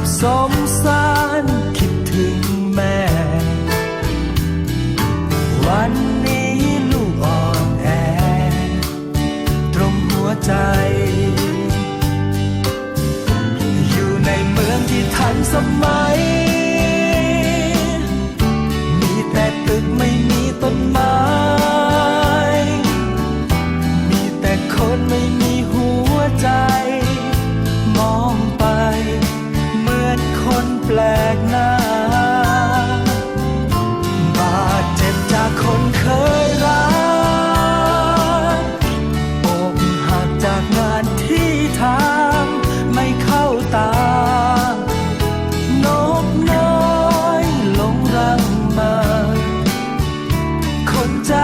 บสมสารคิดถึงแม่ วันนี้ลูกอ่อนแอ ตรงหัวใจ อยู่ในเมืองที่ทันสมัย มีแต่ตึกไม่มีต้นไม้ มีแต่คนไม่มีหัวใจ กหน้า บาดเจ็บจากคนเคยรักอกหักจากงานที่ทำไม่เข้าตา นกน้อยลงรังมา คนใจ